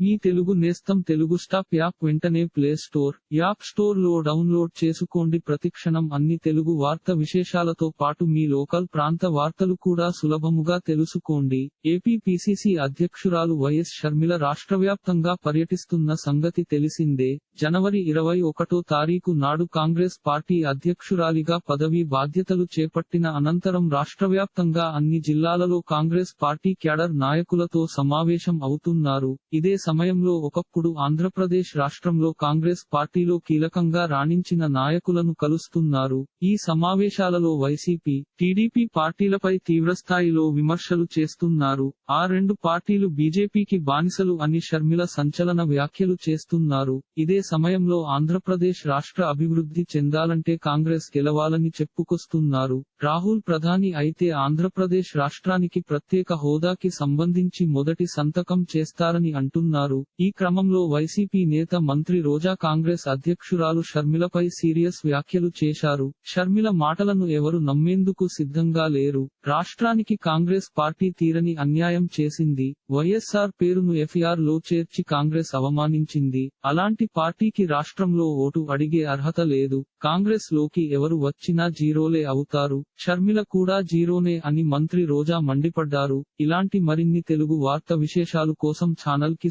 మీ తెలుగు నేస్తం Telugu stop app వెంటనే play store app స్టోర్లో డౌన్లోడ్ చేసుకోండి. ప్రతిక్షణం అన్ని తెలుగు వార్త విశేషాలతో పాటు మీ లోకల్ ప్రాంత వార్తలు కూడా సులభముగా తెలుసుకోండి. ఏపీ పిసిసి అధ్యక్షురాలు వైఎస్ షర్మిల రాష్ట్రవ్యాప్తంగా పర్యటిస్తున్న సంగతి తెలిసిందే. జనవరి ఇరవై ఒకటో తారీఖు నాడు కాంగ్రెస్ పార్టీ అధ్యక్షురాలిగా పదవీ బాధ్యతలు చేపట్టిన అనంతరం రాష్ట్రవ్యాప్తంగా అన్ని జిల్లాలలో కాంగ్రెస్ పార్టీ క్యాడర్ నాయకులతో సమావేశం అవుతున్నారు. ఇదే సమయంలో ఒకప్పుడు ఆంధ్రప్రదేశ్ రాష్ట్రంలో కాంగ్రెస్ పార్టీలో కీలకంగా రాణించిన నాయకులను కలుస్తున్నారు. ఈ సమావేశాలలో వైసీపీ టీడీపీ పార్టీలపై తీవ్రస్థాయిలో విమర్శలు చేస్తున్నారు. ఆ రెండు పార్టీలు బీజేపీకి బానిసలు అని షర్మిల సంచలన వ్యాఖ్యలు చేస్తున్నారు. ఇదే సమయంలో ఆంధ్రప్రదేశ్ రాష్ట్ర అభివృద్ధి చెందాలంటే కాంగ్రెస్ గెలవాలని చెప్పుకొస్తున్నారు. రాహుల్ ప్రధాని అయితే ఆంధ్రప్రదేశ్ రాష్ట్రానికి ప్రత్యేక హోదాకి సంబంధించి మొదటి సంతకం చేస్తారని అంటున్నారు. ఈ క్రమంలో వైసీపీ నేత మంత్రి రోజా కాంగ్రెస్ అధ్యక్షురాలు షర్మిలపై సీరియస్ వ్యాఖ్యలు చేశారు. షర్మిల మాటలను ఎవరు నమ్మేందుకు సిద్ధంగా లేరు. రాష్ట్రానికి కాంగ్రెస్ పార్టీ తీరని అన్యాయం చేసింది. వైఎస్ఆర్ పేరును ఎఫ్ఆర్లో చేర్చి కాంగ్రెస్ అవమానించింది. అలాంటి పార్టీకి రాష్ట్రంలో ఓటు అడిగే అర్హత లేదు. కాంగ్రెస్లోకి ఎవరు వచ్చినా జీరోలే అవుతారు. షర్మిల కూడా జీరోనే అని మంత్రి రోజా మండిపడ్డారు. ఇలాంటి మరిన్ని తెలుగు వార్త విశేషాలు కోసం ఛానల్కి